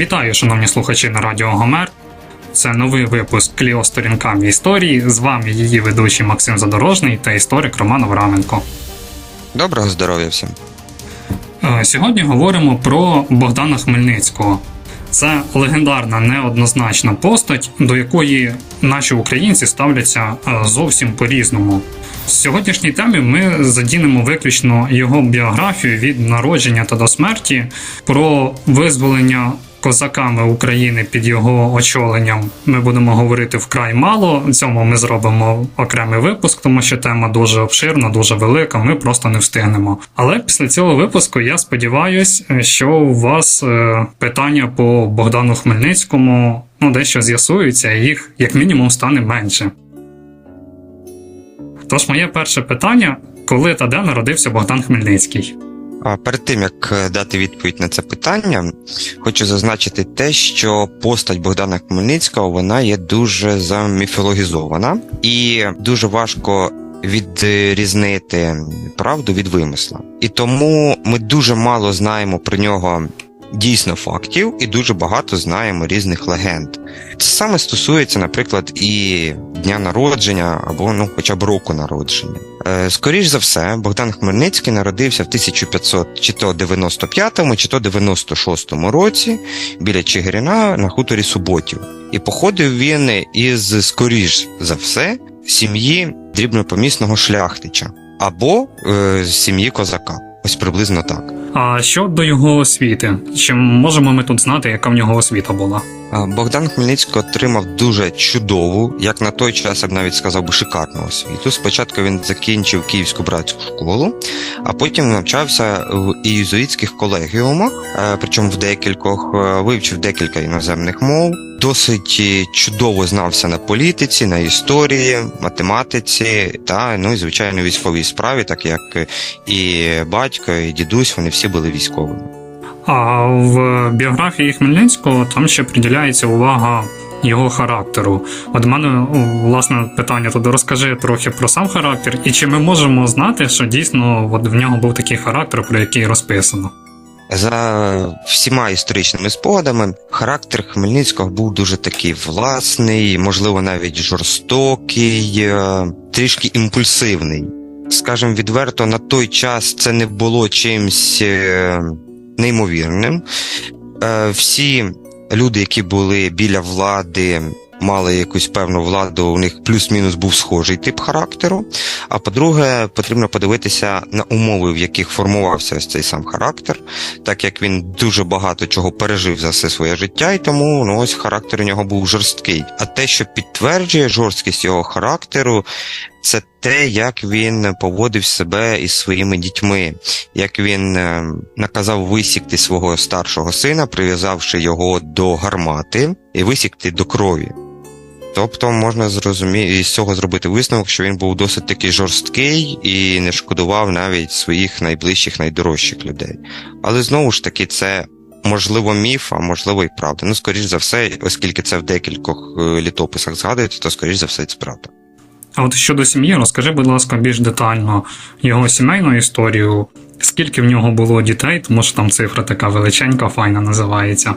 Вітаю, шановні слухачі на Радіо Гомер. Це новий випуск Кліо сторінками історії. З вами її ведучий Максим Задорожний та історик Роман Авраменко. Доброго здоров'я всім. Е, Сьогодні говоримо про Богдана Хмельницького. Це легендарна неоднозначна постать, до якої наші українці ставляться е, зовсім по-різному. В сьогоднішній темі ми задінемо виключно його біографію від народження та до смерті, про визволення козаками України під його очоленням. Ми будемо говорити вкрай мало. Цьому ми зробимо окремий випуск, тому що тема дуже обширна, дуже велика. Ми просто не встигнемо. Але після цього випуску я сподіваюся, що у вас е, питання по Богдану Хмельницькому ну дещо з'ясуються, і їх як мінімум стане менше. Тож моє перше питання: коли та де народився Богдан Хмельницький? Перед тим як е, дати відповідь на це питання, хочу зазначити те, що постать Богдана Хмельницького вона є дуже заміфологізована і дуже важко відрізнити правду від вимисла. І тому ми дуже мало знаємо про нього дійсно фактів і дуже багато знаємо різних легенд. Це саме стосується, наприклад, і дня народження або ну, хоча б року народження. Е, Скоріш за все, Богдан Хмельницький народився в 1500 чи то 95 чи то 96 році біля Чигирина на хуторі Суботів. І походив він із, скоріш за все, сім'ї дрібнопомісного шляхтича або е, сім'ї козака. Ось приблизно так. А що до його освіти? Чи можемо ми тут знати, яка в нього освіта була? Богдан Хмельницький отримав дуже чудову, як на той час я б навіть сказав би шикарну освіту. Спочатку він закінчив Київську братську школу, а потім навчався в ієзуїтських колегіумах, е, причому в декількох е, вивчив декілька іноземних мов. Досить е, чудово знався на політиці, на історії, математиці та ну і звичайно військовій справі, так як е, і батько, і дідусь вони всі були військовими. А в біографії Хмельницького там ще приділяється увага його характеру. От мене власне питання туди розкажи трохи про сам характер, і чи ми можемо знати, що дійсно от в нього був такий характер, про який розписано? За всіма історичними спогадами, характер Хмельницького був дуже такий власний, можливо, навіть жорстокий, е, трішки імпульсивний. Скажем відверто, на той час це не було чимсь е, неймовірним. Е, Всі люди, які були біля влади, мали якусь певну владу, у них плюс-мінус був схожий тип характеру. А по-друге, потрібно подивитися на умови, в яких формувався ось цей сам характер, так як він дуже багато чого пережив за все своє життя, і тому ну, ось характер у нього був жорсткий. А те, що підтверджує жорсткість його характеру, це те, як він поводив себе із своїми дітьми, як він е, наказав висікти свого старшого сина, прив'язавши його до гармати і висікти до крові. Тобто можна зрозуміти із цього зробити висновок, що він був досить таки жорсткий і не шкодував навіть своїх найближчих, найдорожчих людей. Але знову ж таки, це можливо міф, а можливо і правда. Ну, скоріш за все, оскільки це в декількох е, літописах згадується, то скоріш за все це правда. А от щодо сім'ї, розкажи, будь ласка, більш детально його сімейну історію. Скільки в нього було дітей, тому що там цифра така величенька, файна називається.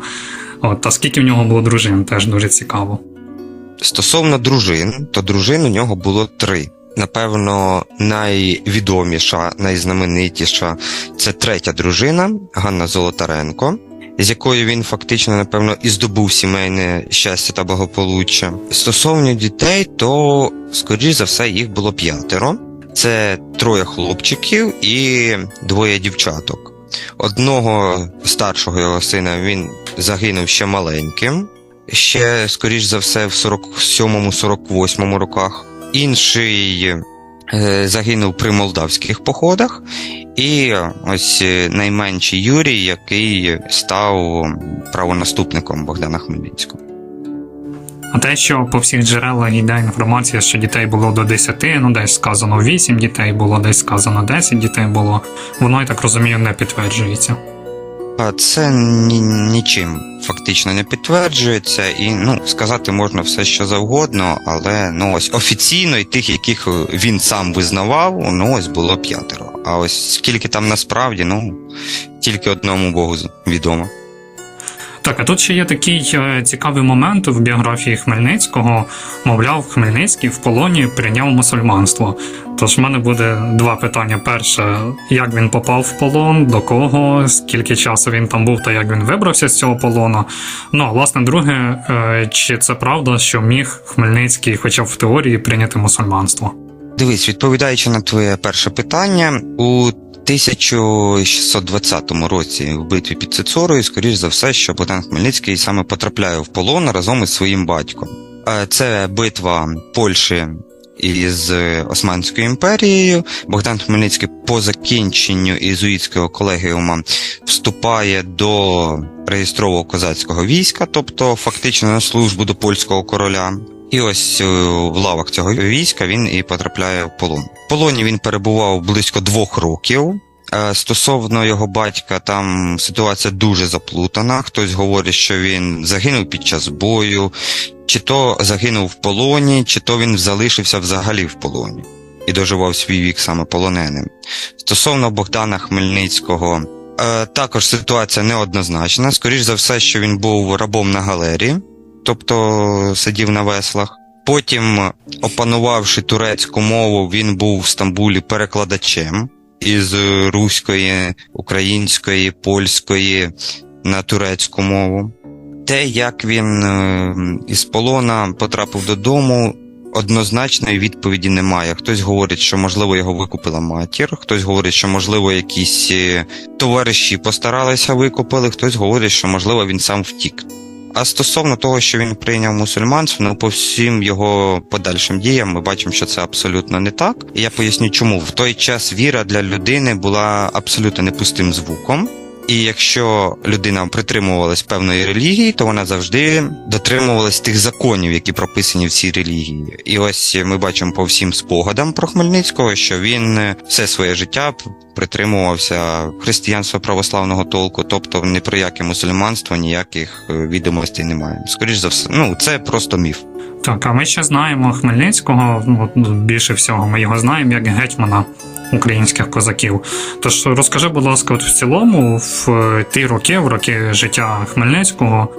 От, та скільки в нього було дружин, теж дуже цікаво. Стосовно дружин, то дружин у нього було три. Напевно, найвідоміша, найзнаменитіша це третя дружина Ганна Золотаренко, з якою він фактично, напевно, і здобув сімейне щастя та благополуччя. Стосовно дітей, то, скоріш за все, їх було п'ятеро. Це троє хлопчиків і двоє дівчаток. Одного старшого його сина він загинув ще маленьким, ще, скоріш за все, в 47-48 роках. Інший е, загинув при молдавських походах, і ось е, найменший Юрій, який став правонаступником Богдана Хмельницького. А те, що по всіх джерелах йде інформація, що дітей було до 10, ну десь сказано 8 дітей було, десь сказано 10 дітей було, воно, я так розумію, не підтверджується. Це ні, нічим фактично не підтверджується, і ну сказати можна все, що завгодно, але ну ось офіційно і тих, яких він сам визнавав, ну ось було п'ятеро. А ось скільки там насправді, ну тільки одному Богу відомо. Так, а тут ще є такий е, цікавий момент в біографії Хмельницького. Мовляв, Хмельницький в полоні прийняв мусульманство. Тож в мене буде два питання: перше, як він попав в полон, до кого, скільки часу він там був та як він вибрався з цього полону. Ну, а власне, друге, е, чи це правда, що міг Хмельницький, хоча б в теорії, прийняти мусульманство? Дивись, відповідаючи на твоє перше питання, у 1620 році в битві під Цицорою, скоріш за все, що Богдан Хмельницький саме потрапляє в полон разом із своїм батьком. Е, Це битва Польщі із Османською імперією. Богдан Хмельницький по закінченню ізуїтського колегіума вступає до реєстрового козацького війська, тобто фактично на службу до польського короля. І ось е, в лавах цього війська він і потрапляє в полон. В полоні він перебував близько двох років. Е, Стосовно його батька, там ситуація дуже заплутана. Хтось говорить, що він загинув під час бою, чи то загинув в полоні, чи то він залишився взагалі в полоні і доживав свій вік саме полоненим. Стосовно Богдана Хмельницького, е, також ситуація неоднозначна. Скоріш за все, що він був рабом на галері, тобто сидів на веслах. Потім, опанувавши турецьку мову, він був в Стамбулі перекладачем із руської, української, польської на турецьку мову. Те, як він е, із полона потрапив додому, однозначної відповіді немає. Хтось говорить, що можливо його викупила матір, хтось говорить, що можливо якісь е, товариші постаралися викупили, хтось говорить, що можливо він сам втік. А стосовно того, що він прийняв мусульманство, ну по всім його подальшим діям ми бачимо, що це абсолютно не так. І я поясню, чому в той час віра для людини була абсолютно непустим звуком. І якщо людина притримувалась певної релігії, то вона завжди дотримувалась тих законів, які прописані в цій релігії. І ось ми бачимо по всім спогадам про Хмельницького, що він все своє життя притримувався християнства православного толку, тобто ні про яке мусульманство ніяких е, відомостей немає. Скоріш за все, ну це просто міф. Так, а ми ще знаємо Хмельницького, ну, більше всього, ми його знаємо як гетьмана українських козаків. Тож розкажи, будь ласка, от в цілому, в е, ті роки, в роки життя Хмельницького,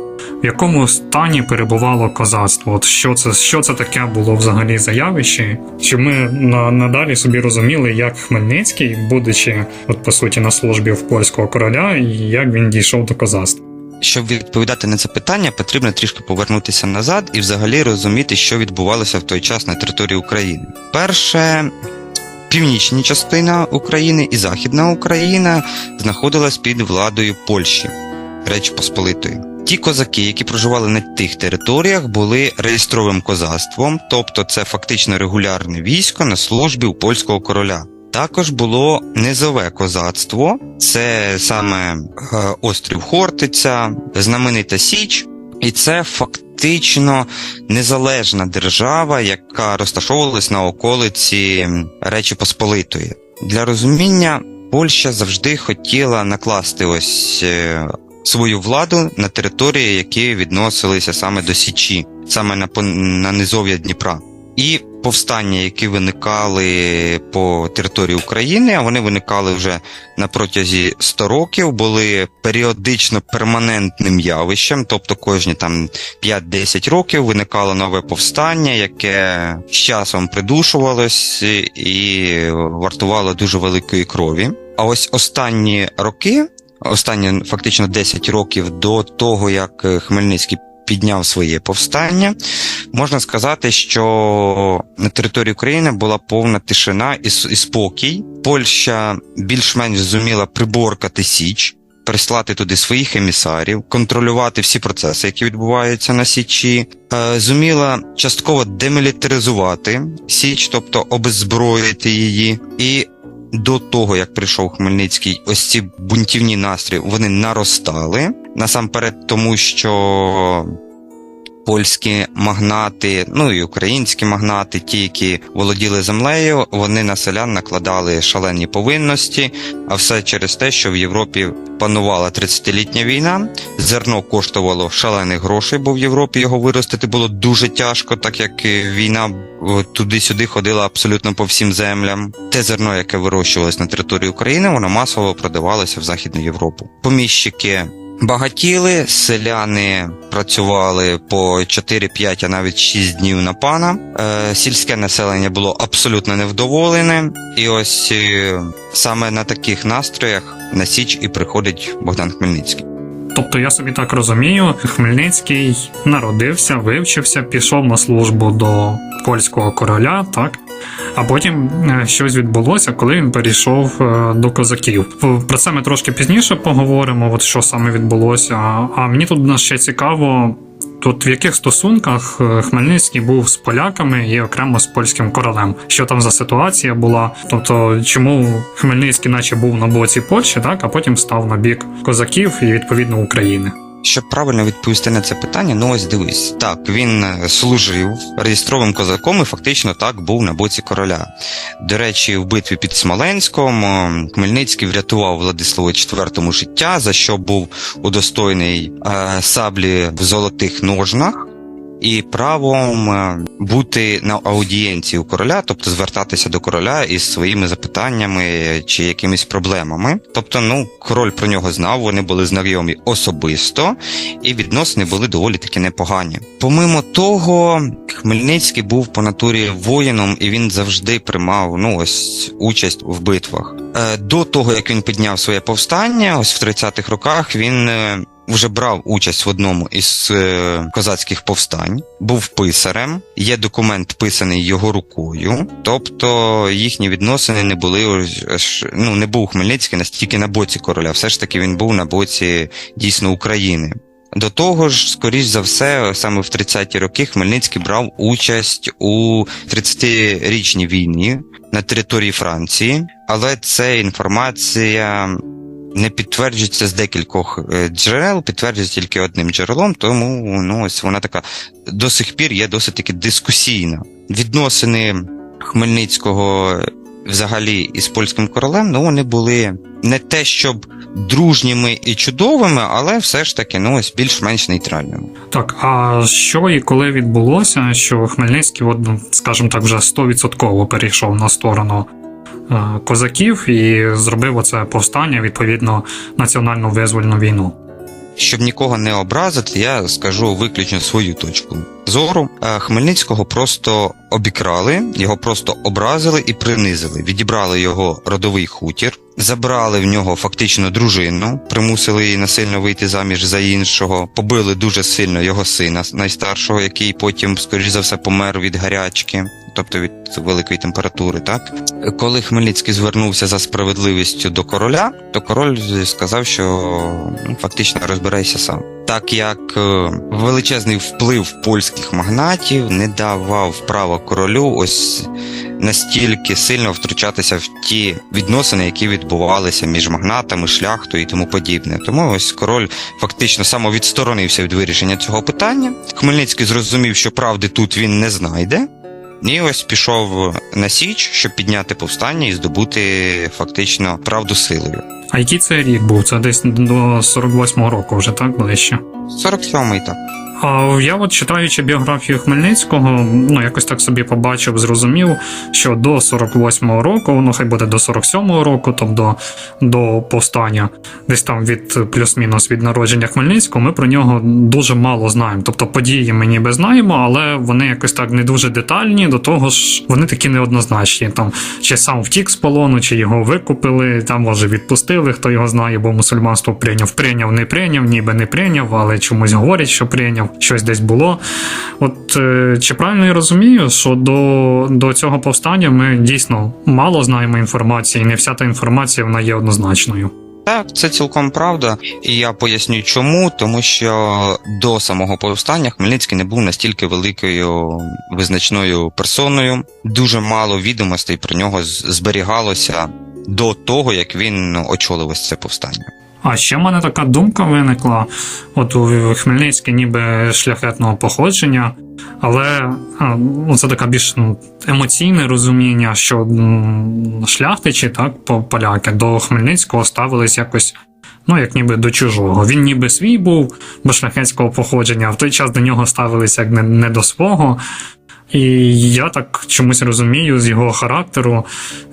в якому стані перебувало козацтво? От що це, що це таке було взагалі за явище? Щоб ми на, надалі собі розуміли, як Хмельницький, будучи от по суті на службі в польського короля, і як він дійшов до козацтва. Щоб відповідати на це питання, потрібно трішки повернутися назад і взагалі розуміти, що відбувалося в той час на території України. Перше, північна частина України і Західна Україна знаходилась під владою Польщі, Речі Посполитої. Ті козаки, які проживали на тих територіях, були реєстровим козацтвом, тобто це фактично регулярне військо на службі у польського короля. Також було низове козацтво, це саме е, острів Хортиця, знаменита Січ, і це фактично незалежна держава, яка розташовувалась на околиці Речі Посполитої. Для розуміння, Польща завжди хотіла накласти ось е, свою владу на території, які відносилися саме до Січі, саме на, на низов'я Дніпра. І повстання, які виникали по території України, а вони виникали вже на протязі 100 років, були періодично перманентним явищем, тобто кожні там 5-10 років виникало нове повстання, яке з часом придушувалось і вартувало дуже великої крові. А ось останні роки, останні фактично 10 років до того, як Хмельницький підняв своє повстання, можна сказати, що на території України була повна тишина і, спокій. Польща більш-менш зуміла приборкати Січ. прислати туди своїх емісарів, контролювати всі процеси, які відбуваються на Січі, е, зуміла частково демілітаризувати Січ, тобто обеззброїти її. І до того, як прийшов Хмельницький, ось ці бунтівні настрої вони наростали. Насамперед, тому що польські магнати, ну і українські магнати, ті, які володіли землею, вони на селян накладали шалені повинності, а все через те, що в Європі панувала 30-літня війна. Зерно коштувало шалених грошей, бо в Європі його виростити було дуже тяжко, так як війна туди-сюди ходила абсолютно по всім землям. Те зерно, яке вирощувалось на території України, воно масово продавалося в Західну Європу. Поміщики Багатіли, селяни працювали по 4-5, а навіть 6 днів на пана. Е, сільське населення було абсолютно невдоволене, і ось е, саме на таких настроях на Січ і приходить Богдан Хмельницький. Тобто я собі так розумію, Хмельницький народився, вивчився, пішов на службу до польського короля, так? А потім е, щось відбулося, коли він перейшов е, до козаків. Про це ми трошки пізніше поговоримо, от що саме відбулося. А мені тут ще цікаво. Тут в яких стосунках е, Хмельницький був з поляками і окремо з польським королем? Що там за ситуація була? Тобто, чому Хмельницький, наче був на боці Польщі, так а потім став на бік козаків і відповідно України? Щоб правильно відповісти на це питання, ну ось дивись. Так, він е, служив реєстровим козаком і фактично так був на боці короля. До речі, в битві під Смоленськом е, Хмельницький врятував Владиславу IV життя, за що був удостоєний е, саблі в золотих ножнах. І правом е, бути на аудієнції у короля, тобто звертатися до короля із своїми запитаннями чи якимись проблемами. Тобто, ну король про нього знав, вони були знайомі особисто, і відносини були доволі таки непогані. Помимо того, Хмельницький був по натурі воїном, і він завжди приймав ну ось участь в битвах. Е, До того як він підняв своє повстання, ось в 30-х роках він. е, вже брав участь в одному із е, козацьких повстань, був писарем. Є документ, писаний його рукою. Тобто їхні відносини не були ну не був Хмельницький настільки на боці короля. Все ж таки він був на боці дійсно України. До того ж, скоріш за все, саме в 30-ті роки Хмельницький брав участь у 30-річній війні на території Франції, але це інформація не підтверджується з декількох е, джерел, підтверджується тільки одним джерелом, тому ну ось вона така до сих пір є досить таки дискусійна. Відносини Хмельницького взагалі із польським королем, ну вони були не те, щоб дружніми і чудовими, але все ж таки ну ось більш-менш нейтральними. Так, а що і коли відбулося, що Хмельницький, от, ну, скажімо так, вже 100% перейшов на сторону е, козаків і зробив оце повстання, відповідно, національну визвольну війну. Щоб нікого не образити, я скажу виключно свою точку зору. Е, Хмельницького просто обікрали, його просто образили і принизили. Відібрали його родовий хутір, забрали в нього фактично дружину, примусили її насильно вийти заміж за іншого, побили дуже сильно його сина найстаршого, який потім, скоріш за все, помер від гарячки. Тобто від великої температури, так коли Хмельницький звернувся за справедливістю до короля, то король сказав, що ну, фактично розбирайся сам. Так як е, величезний вплив польських магнатів не давав права королю ось настільки сильно втручатися в ті відносини, які відбувалися між магнатами, шляхтою і тому подібне. Тому ось король фактично самовідсторонився від вирішення цього питання. Хмельницький зрозумів, що правди тут він не знайде. І ось пішов на Січ, щоб підняти повстання і здобути фактично правду силою. А який це рік був? Це десь до 48-го року, вже так ближче. 47-й так. Я от читаючи біографію Хмельницького, ну якось так собі побачив, зрозумів, що до 48-го року, ну хай буде до 47-го року, тобто до повстання, десь там від плюс-мінус від народження Хмельницького, ми про нього дуже мало знаємо. Тобто події ми ніби знаємо, але вони якось так не дуже детальні, до того ж, вони такі неоднозначні. Там чи сам втік з полону, чи його викупили, там може відпустили, хто його знає, бо мусульманство прийняв, прийняв, не прийняв, ніби не прийняв, але чомусь говорять, що прийняв щось десь було. От е, чи правильно я розумію, що до, до цього повстання ми дійсно мало знаємо інформації, і не вся та інформація вона є однозначною. Так, це цілком правда, і я поясню чому, тому що до самого повстання Хмельницький не був настільки великою визначною персоною. Дуже мало відомостей про нього зберігалося до того, як він очолив ось це повстання. А ще в мене така думка виникла: от у Хмельницький ніби шляхетного походження, але ну, це така більш ну, емоційне розуміння, що шляхтичі, так, поляки, до Хмельницького ставились якось. Ну, як ніби до чужого. Він ніби свій був бо шляхетського походження, а в той час до нього ставилися як не, не до свого. І я так чомусь розумію з його характеру,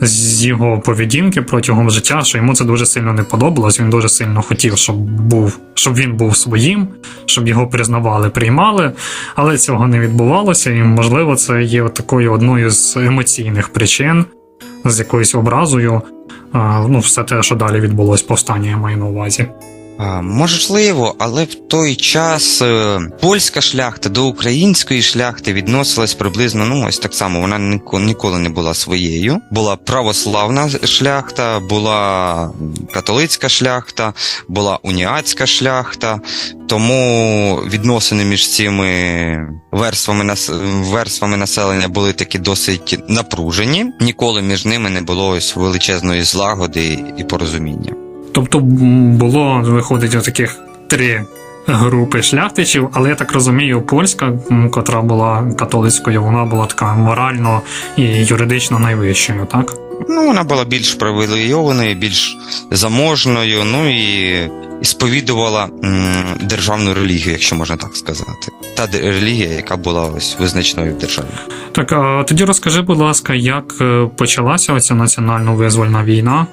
з його поведінки протягом життя, що йому це дуже сильно не подобалось. Він дуже сильно хотів, щоб був, щоб він був своїм, щоб його признавали, приймали, але цього не відбувалося, і можливо, це є такою одною з емоційних причин, з якоюсь образою. Ну, все те, що далі відбулось повстання, я маю на увазі. Можливо, але в той час е, польська шляхта до української шляхти відносилась приблизно ну ось так само. Вона ніколи не була своєю. Була православна шляхта, була католицька шляхта, була уніатська шляхта. Тому відносини між цими верствами верствами населення були такі досить напружені. Ніколи між ними не було ось величезної злагоди і порозуміння. Тобто було, виходить, отаких три групи шляхтичів, але я так розумію, польська, котра була католицькою, вона була така морально і юридично найвищою, так? Ну, вона була більш привілейованою, більш заможною, ну і, сповідувала державну релігію, якщо можна так сказати. Та релігія, яка була ось визначною в державі. Так, а тоді розкажи, будь ласка, як е, почалася оця національно-визвольна війна,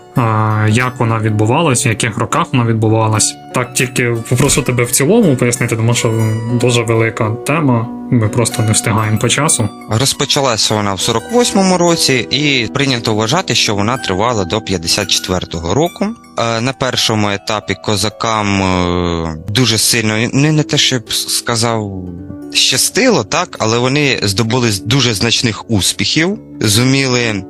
як вона відбувалась, в яких роках вона відбувалась. Так, тільки попрошу тебе в цілому пояснити, тому що дуже велика тема. Ми просто не встигаємо по часу. Розпочалася вона в 48-му році, і прийнято вважати, що вона тривала до 54-го року. Е, На першому етапі козакам е, дуже сильно не, не те, що я б сказав, щастило, так, але вони здобули дуже значних успіхів, зуміли е,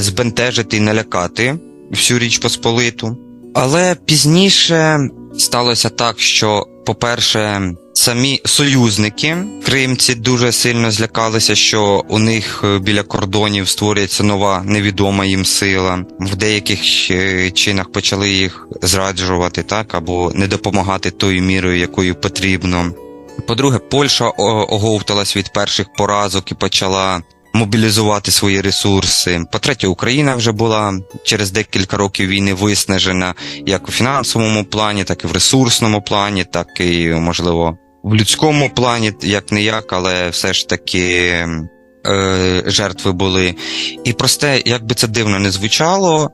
збентежити і налякати всю річ Посполиту. Але пізніше сталося так, що, по-перше, самі союзники кримці дуже сильно злякалися, що у них е, біля кордонів створюється нова невідома їм сила. В деяких чинах почали їх зраджувати, так або не допомагати тою мірою, якою потрібно. По-друге, Польща оговталась від перших поразок і почала мобілізувати свої ресурси. По-третє, Україна вже була через декілька років війни виснажена як у фінансовому плані, так і в ресурсному плані, так і, можливо, в людському плані, як не як, але все ж таки е, жертви були. І просте, як би це дивно не звучало,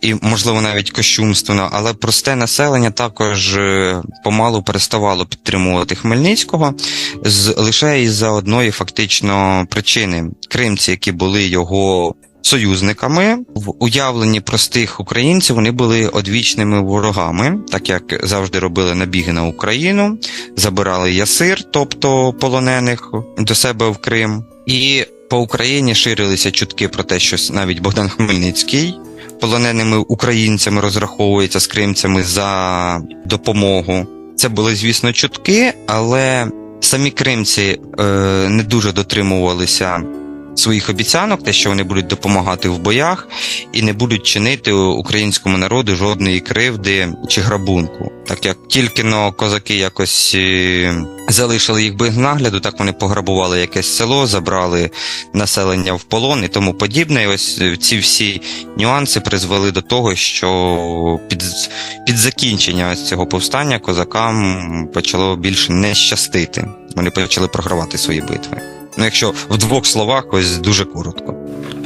і можливо навіть кощумственно, але просте населення також е, помалу переставало підтримувати Хмельницького з лише із-за одної фактично причини. Кримці, які були його союзниками, в уявленні простих українців вони були одвічними ворогами, так як завжди робили набіги на Україну, забирали ясир, тобто полонених до себе в Крим. І по Україні ширилися чутки про те, що навіть Богдан Хмельницький полоненими українцями розраховується з кримцями за допомогу. Це були, звісно, чутки, але самі кримці е, не дуже дотримувалися своїх обіцянок, те, що вони будуть допомагати в боях і не будуть чинити українському народу жодної кривди чи грабунку. Так як тільки но козаки якось е, залишили їх без нагляду, так вони пограбували якесь село, забрали населення в полон і тому подібне. І ось е, ці всі нюанси призвели до того, що під, під закінчення цього повстання козакам почало більше не щастити. Вони почали програвати свої битви. Ну, якщо в двох словах, ось дуже коротко.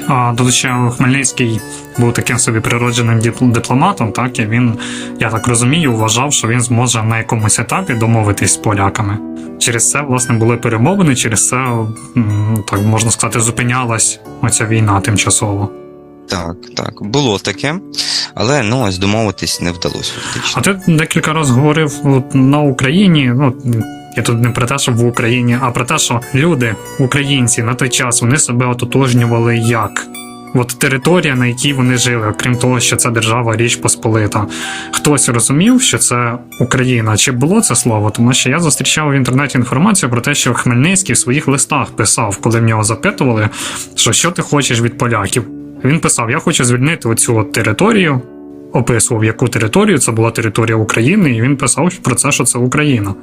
А тут ще Хмельницький був таким собі природженим дипломатом, так і він, я так розумію, вважав, що він зможе на якомусь етапі домовитись з поляками. Через це, власне, були перемовини, через це, так можна сказати, зупинялась оця війна тимчасово. Так, так, було таке, але ну ось домовитись не вдалося А ти декілька разів говорив от, на Україні. Ну я тут не про те, що в Україні, а про те, що люди, українці на той час, вони себе ототожнювали як От територія, на якій вони жили, окрім того, що це держава Річ Посполита. Хтось розумів, що це Україна. Чи було це слово? Тому що я зустрічав в інтернеті інформацію про те, що Хмельницький в своїх листах писав, коли в нього запитували, що що ти хочеш від поляків. Він писав: Я хочу звільнити оцю от територію, описував, яку територію це була територія України, і він писав про це, що це Україна.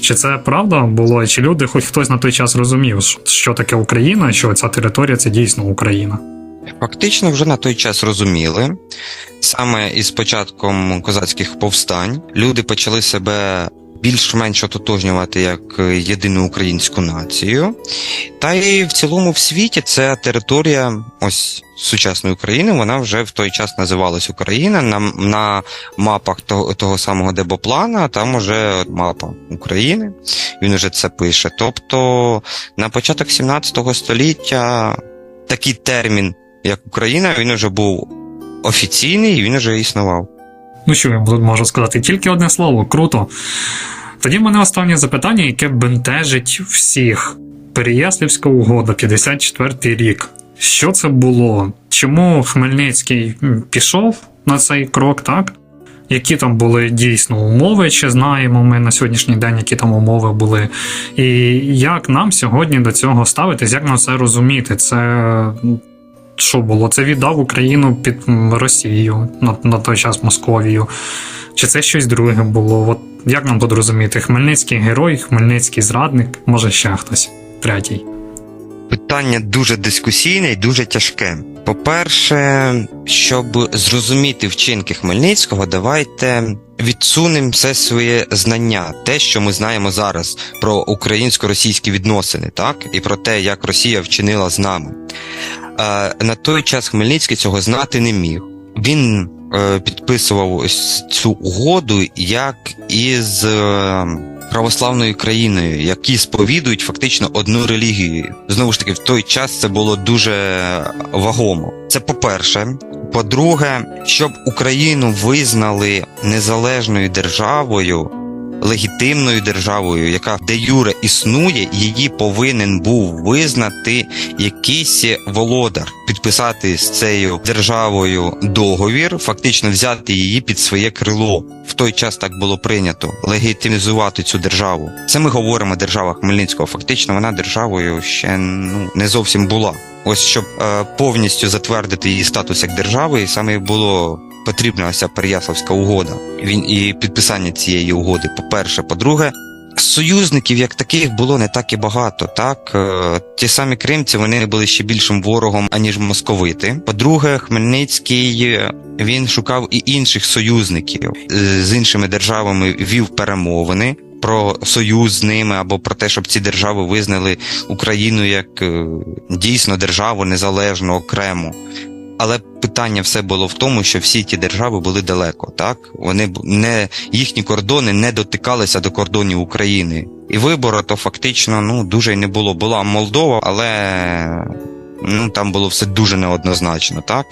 Чи це правда було, чи люди, хоч хтось на той час розумів, що- таке Україна, що ця територія це дійсно Україна? Фактично вже на той час розуміли. Саме із початком козацьких повстань люди почали себе більш-менш ототожнювати як єдину українську націю. Та й в цілому в світі ця територія ось сучасної України, вона вже в той час називалась Україна. На, на мапах того, того самого Дебоплана, там уже мапа України. Він уже це пише. Тобто на початок 17 століття такий термін як Україна, він вже був офіційний він вже існував. Ну що я можу сказати? Тільки одне слово, круто. Тоді в мене останнє запитання, яке бентежить всіх. Переяслівська угода, 54 рік. Що це було? Чому Хмельницький пішов на цей крок, так? Які там були дійсно умови, чи знаємо ми на сьогоднішній день, які там умови були? І як нам сьогодні до цього ставитись, як нам це розуміти? Це що було? Це віддав Україну під Росію на, на той час Московію. Чи це щось друге було? От як нам тут розуміти? Хмельницький герой, Хмельницький зрадник, може ще хтось третій. Питання дуже дискусійне і дуже тяжке. По-перше, щоб зрозуміти вчинки Хмельницького, давайте відсунемо все своє знання, те, що ми знаємо зараз про українсько-російські відносини, так і про те, як Росія вчинила з нами. На той час Хмельницький цього знати не міг. Він е, підписував ось цю угоду як із е, православною країною, які сповідують фактично одну релігію. Знову ж таки, в той час це було дуже вагомо. Це по-перше. По-друге, щоб Україну визнали незалежною державою, легітимною державою, яка де юре існує, її повинен був визнати якийсь володар, підписати з цією державою договір, фактично взяти її під своє крило. В той час так було прийнято легітимізувати цю державу. Це ми говоримо держава Хмельницького. Фактично, вона державою ще ну не зовсім була. Ось щоб е, повністю затвердити її статус як держави, і саме було потрібна ось ця Переяславська угода. Він і підписання цієї угоди. По-перше, по-друге, союзників як таких було не так і багато. Так Е, ті самі кримці вони були ще більшим ворогом аніж московити. По-друге, Хмельницький він шукав і інших союзників Е, з іншими державами вів перемовини. Про союз з ними або про те, щоб ці держави визнали Україну як е, дійсно державу незалежну окремо. Але питання все було в тому, що всі ті держави були далеко, так вони не їхні кордони не дотикалися до кордонів України. І вибору то фактично ну дуже й не було. Була Молдова, але ну там було все дуже неоднозначно, так.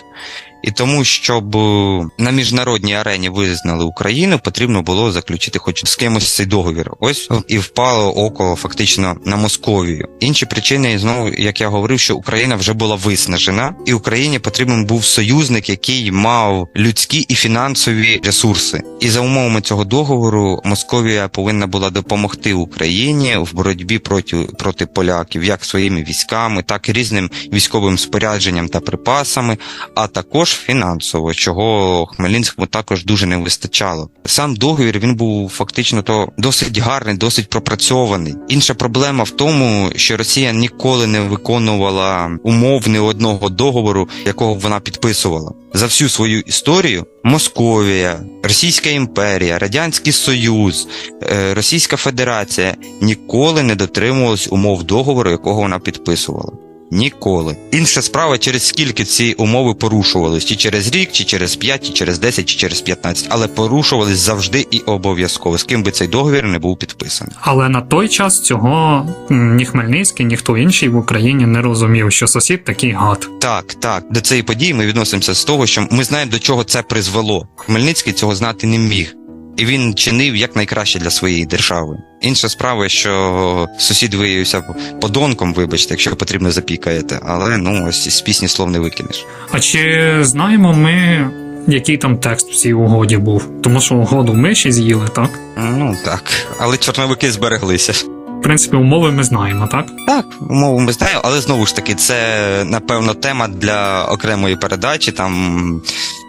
І тому, щоб е, на міжнародній арені визнали Україну, потрібно було заключити хоч з кимось цей договір. Ось і впало око фактично на Московію. Інші причини знову, як я говорив, що Україна вже була виснажена, і Україні потрібен був союзник, який мав людські і фінансові ресурси. І за умовами цього договору Московія повинна була допомогти Україні в боротьбі проти проти поляків, як своїми військами, так і різним військовим спорядженням та припасами, а також фінансово, чого Хмельницькому також дуже не вистачало. Сам договір він був фактично то досить гарний, досить пропрацьований. Інша проблема в тому, що Росія ніколи не виконувала умов ні одного договору, якого вона підписувала. За всю свою історію Московія, Російська імперія, Радянський Союз, е, Російська Федерація ніколи не дотримувалась умов договору, якого вона підписувала. Ніколи. Інша справа, через скільки ці умови порушувались, чи через рік, чи через 5, чи через 10, чи через 15, але порушувались завжди і обов'язково, з ким би цей договір не був підписаний. Але на той час цього ні Хмельницький, ніхто інший в Україні не розумів, що сусід такий гад. Так, так, до цієї події ми відносимося з того, що ми знаємо, до чого це призвело. Хмельницький цього знати не міг. І він чинив як найкраще для своєї держави. Інша справа, що сусід виявився подонком, вибачте, якщо потрібно запікаєте, але ну ось з пісні слов не викинеш. А чи знаємо ми, який там текст в цій угоді був? Тому що угоду миші з'їли, так? Ну так, але чорновики збереглися. В принципі, умови ми знаємо, так? Так, умову ми знаємо, але знову ж таки, це напевно тема для окремої передачі. Там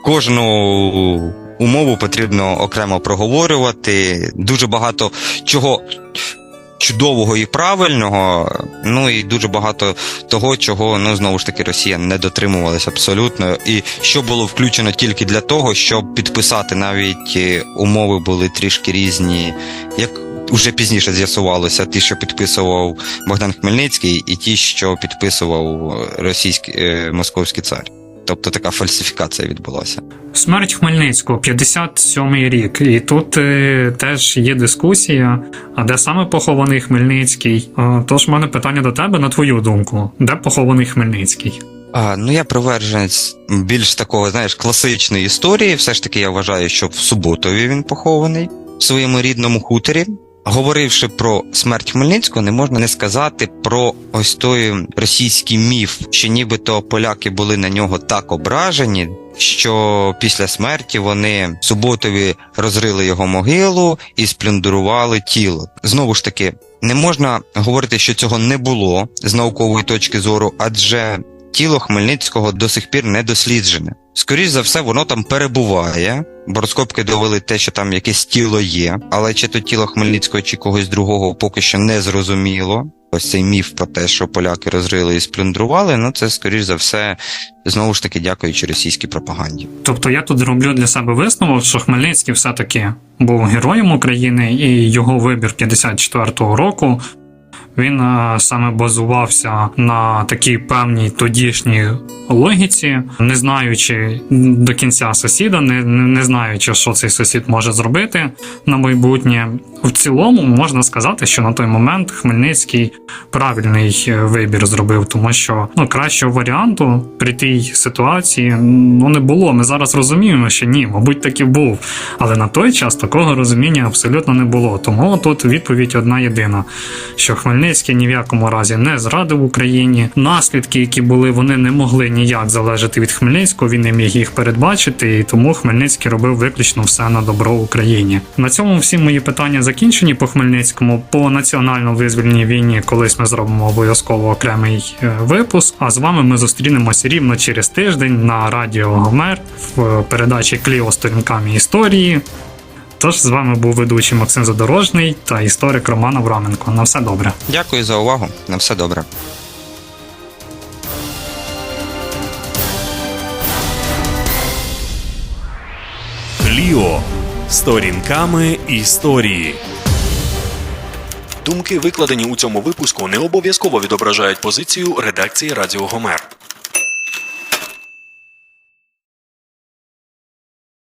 кожну умову потрібно окремо проговорювати. Дуже багато чого чудового і правильного, ну і дуже багато того, чого ну знову ж таки Росія не дотримувалася абсолютно, і що було включено тільки для того, щоб підписати навіть е, умови були трішки різні, як уже пізніше з'ясувалося, ті, що підписував Богдан Хмельницький, і ті, що підписував російський е, московський цар. Тобто така фальсифікація відбулася. Смерть Хмельницького, 57-й рік. І тут е, теж є дискусія, а де саме похований Хмельницький? Е, тож в мене питання до тебе, на твою думку, де похований Хмельницький? А, ну я приверженець більш такого, знаєш, класичної історії. Все ж таки, я вважаю, що в Суботові він похований в своєму рідному хуторі. Говоривши про смерть Хмельницького, не можна не сказати про ось той російський міф, що нібито поляки були на нього так ображені, що після смерті вони Суботові розрили його могилу і сплюндурували тіло. Знову ж таки, не можна говорити, що цього не було з наукової точки зору, адже тіло Хмельницького до сих пір не досліджене. Скоріш за все, воно там перебуває, бо розкопки довели те, що там якесь тіло є, але чи то тіло Хмельницького, чи когось другого поки що не зрозуміло. Ось цей міф про те, що поляки розрили і сплюндрували, ну це скоріш за все, знову ж таки, дякуючи російській пропаганді. Тобто я тут роблю для себе висновок, що Хмельницький все-таки був героєм України, і його вибір 54-го року він е, саме базувався на такій певній тодішній логіці, не знаючи до кінця сусіда, не, не знаючи, що цей сусід може зробити на майбутнє. В цілому можна сказати, що на той момент Хмельницький правильний е, вибір зробив, тому що ну кращого варіанту при тій ситуації ну не було. Ми зараз розуміємо, що ні, мабуть, таки був. Але на той час такого розуміння абсолютно не було. Тому тут відповідь одна єдина: що Хмельницький ні в якому разі не зрадив Україні. Наслідки, які були, вони не могли ніяк залежати від Хмельницького. Він не міг їх передбачити, і тому Хмельницький робив виключно все на добро Україні. На цьому всі мої питання закінчені по Хмельницькому. По національно-визвольній війні колись ми зробимо обов'язково окремий е, випуск. А з вами ми зустрінемося рівно через тиждень на радіо Гомер в передачі Кліо сторінками історії. Тож з вами був ведучий Максим Задорожний та історик Роман Авраменко. На все добре. Дякую за увагу. На все добре. Кліо сторінками історії. Думки, викладені у цьому випуску, не обов'язково відображають позицію редакції Радіо Гомер.